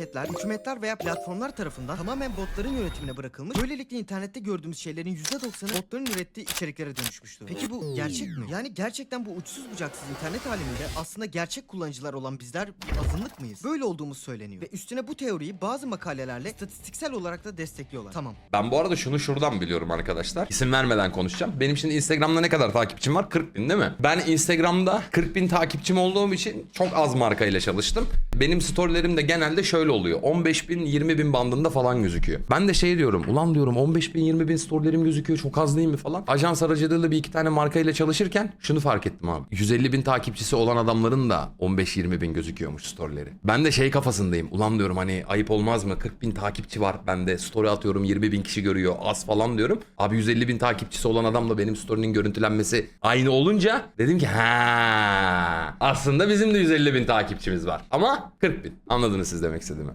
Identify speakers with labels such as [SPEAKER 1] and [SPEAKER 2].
[SPEAKER 1] şirketler, hükümetler veya platformlar tarafından tamamen botların yönetimine bırakılmış. Böylelikle internette gördüğümüz şeylerin %90'ı botların ürettiği içeriklere dönüşmüştür. Peki bu gerçek mi? Yani gerçekten bu uçsuz bucaksız internet aleminde aslında gerçek kullanıcılar olan bizler azınlık mıyız? Böyle olduğumuz söyleniyor. Ve üstüne bu teoriyi bazı makalelerle istatistiksel olarak da destekliyorlar. Tamam.
[SPEAKER 2] Ben bu arada şunu şuradan biliyorum arkadaşlar. İsim vermeden konuşacağım. Benim şimdi Instagram'da ne kadar takipçim var? 40 bin değil mi? Ben Instagram'da 40 bin takipçim olduğum için çok az markayla çalıştım. Benim storylerim de genelde şöyle oluyor. 15 bin 20 bin bandında falan gözüküyor. Ben de şey diyorum. Ulan diyorum 15 bin 20 bin storylerim gözüküyor. Çok az değil mi falan. Ajans aracılığıyla bir iki tane markayla çalışırken şunu fark ettim abi. 150 bin takipçisi olan adamların da 15-20 bin gözüküyormuş storyleri. Ben de şey kafasındayım. Ulan diyorum hani ayıp olmaz mı? 40 bin takipçi var. Ben de story atıyorum 20 bin kişi görüyor. Az falan diyorum. Abi 150 bin takipçisi olan adamla benim story'nin görüntülenmesi aynı olunca dedim ki ha aslında bizim de 150 bin takipçimiz var. Ama 40 bin. Anladınız siz demek istediğimi.